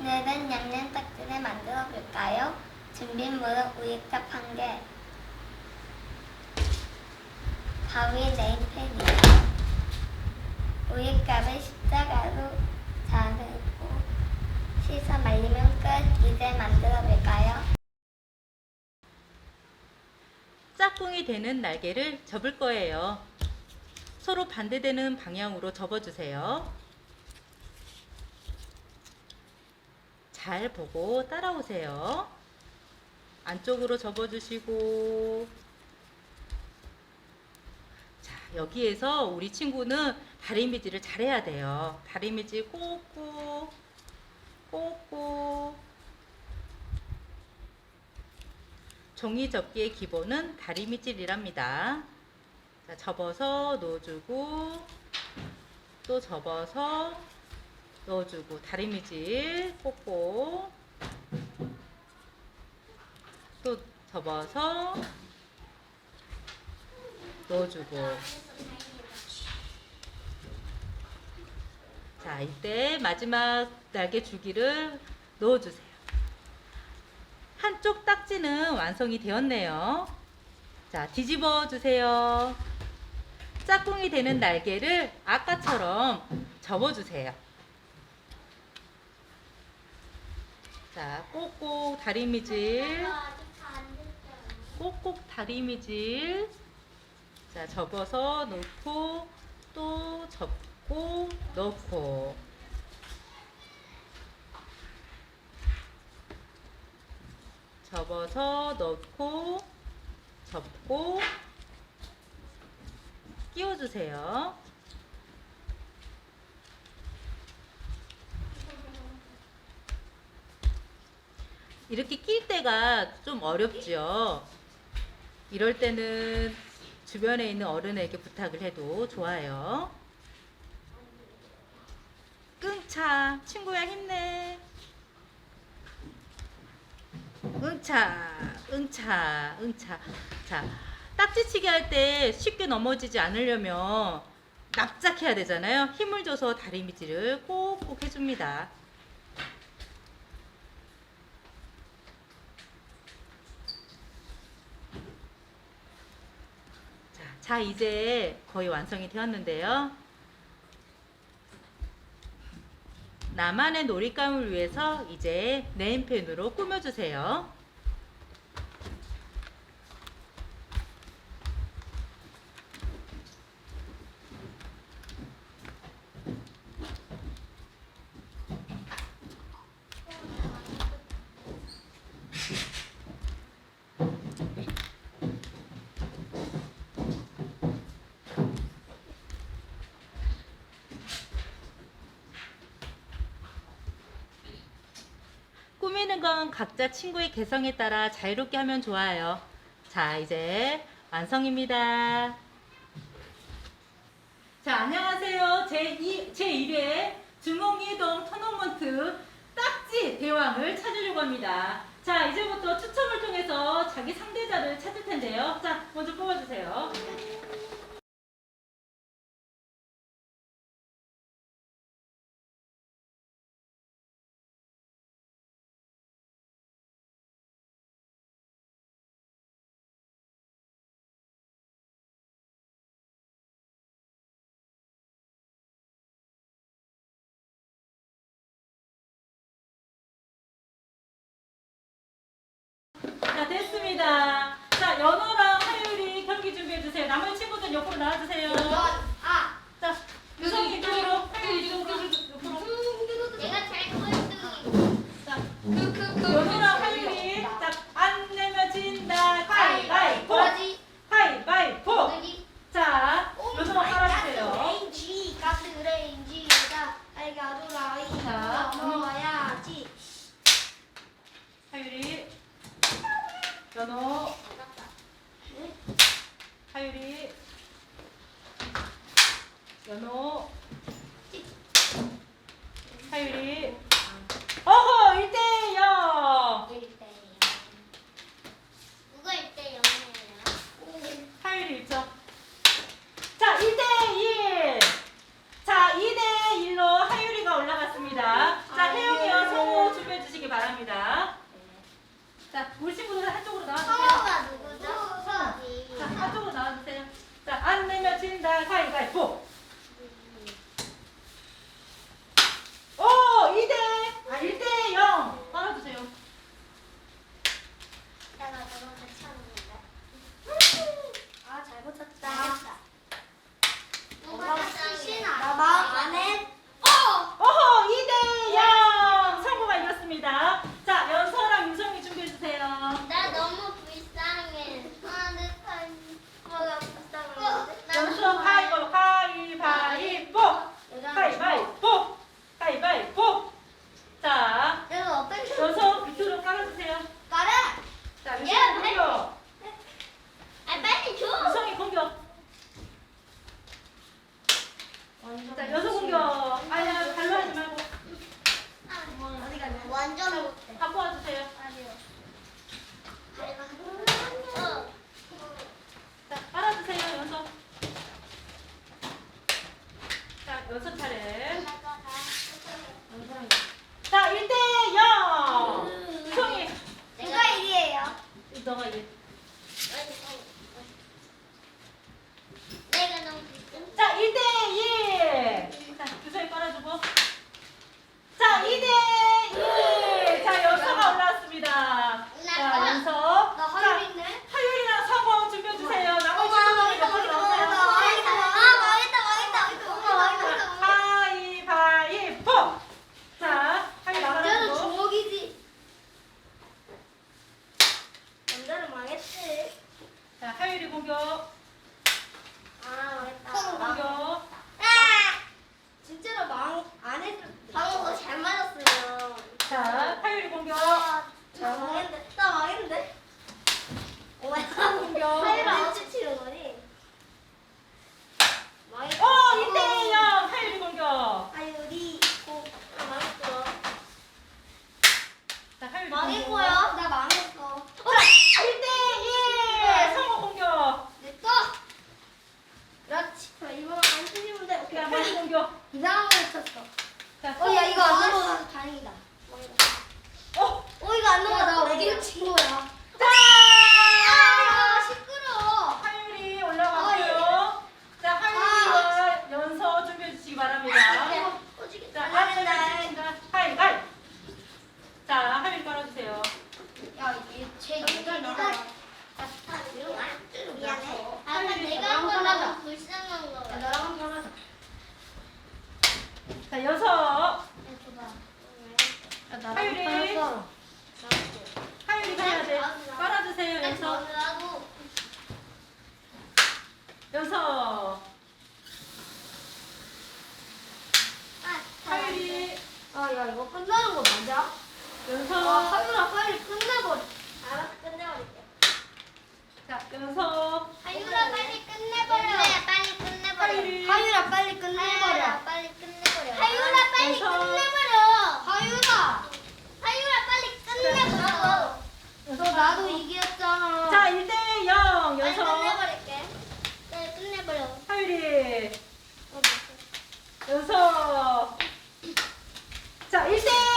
오늘은 양념 딱지를 만들어 볼까요? 준비물은 우유값 한 개, 가위 네임펜이요. 우유값을 십자가로 자르고 씻어 말리면 끝. 이제 만들어 볼까요? 짝꿍이 되는 날개를 접을 거예요. 서로 반대되는 방향으로 접어주세요. 잘 보고 따라오세요. 안쪽으로 접어주시고 자 여기에서 우리 친구는 다리미질을 잘해야 돼요. 다리미질 꼭꼭 꼭꼭 종이 접기의 기본은 다리미질이랍니다. 자, 접어서 넣어주고 또 접어서 넣어주고 다리미질 꼭꼭 또 접어서 넣어주고 자 이때 마지막 날개 줄기를 넣어주세요. 한쪽 딱지는 완성이 되었네요. 자, 뒤집어 주세요. 짝꿍이 되는 날개를 아까처럼 접어 주세요. 자, 꼭꼭 다리미질, 꼭꼭 다리미질. 자, 접어서 넣고 또 접고 넣고 접어서 넣고 접고 끼워주세요. 이렇게 낄 때가 좀 어렵죠. 이럴 때는 주변에 있는 어른에게 부탁을 해도 좋아요. 끙차, 친구야 힘내. 응차, 응차, 응차. 자, 딱지치기 할 때 쉽게 넘어지지 않으려면 납작해야 되잖아요. 힘을 줘서 다리미질을 꼭꼭 해줍니다. 자, 자, 이제 거의 완성이 되었는데요. 나만의 놀잇감을 위해서 이제 네임펜으로 꾸며주세요. 건 각자 친구의 개성에 따라 자유롭게 하면 좋아요. 자, 이제 완성입니다. 자, 안녕하세요. 제2, 제1회 중홍이동 토너먼트 딱지 대왕을 찾으려고 합니다. 자, 이제부터 추첨을 통해서 자기 상대자를 찾을 텐데요. 자, 먼저 뽑아주세요. 나와주세요. 아, 자, 유성이 이쪽으로, 하율이 이쪽으로, 옆으로. 내가 제일 꼴등. 자. 연호랑 하율이. 자, 안 내면 진다. 가위바위보. 가위바위보. 자, 연호랑 깔아주세요. 레인지, 가스 레인지에다 알가도 라이 자, 넘어야지. 하율이. 연호. 안 내면 진다. 가위가위보. 완전 자, 하율이 공격. 아, 성우 어렵다. 공격. 진짜로 망, 안 해도. 방금 잘 맞았어요. 자, 하율이 공격. 아, 망했는데. 나 망했는데. 오, 공격. 사이로 아웃 치는 거니? 야, 많이 넘겨. 이상한 거 했었어. 자, 어, 야, 이거 안 들어가서 다행이다. 아, 야, 나랑 하율이. 빨았어. 하율이가 해야 돼. 빨아주세요, 연서. 연서. 하율이. 아, 야, 이거 끝나는 거 맞아? 연서. 나도 이겼잖아. 자, 1대 0. 빨리 끝내버릴게. 네, 끝내버려. 하율이. 어, 연속. 자, 1대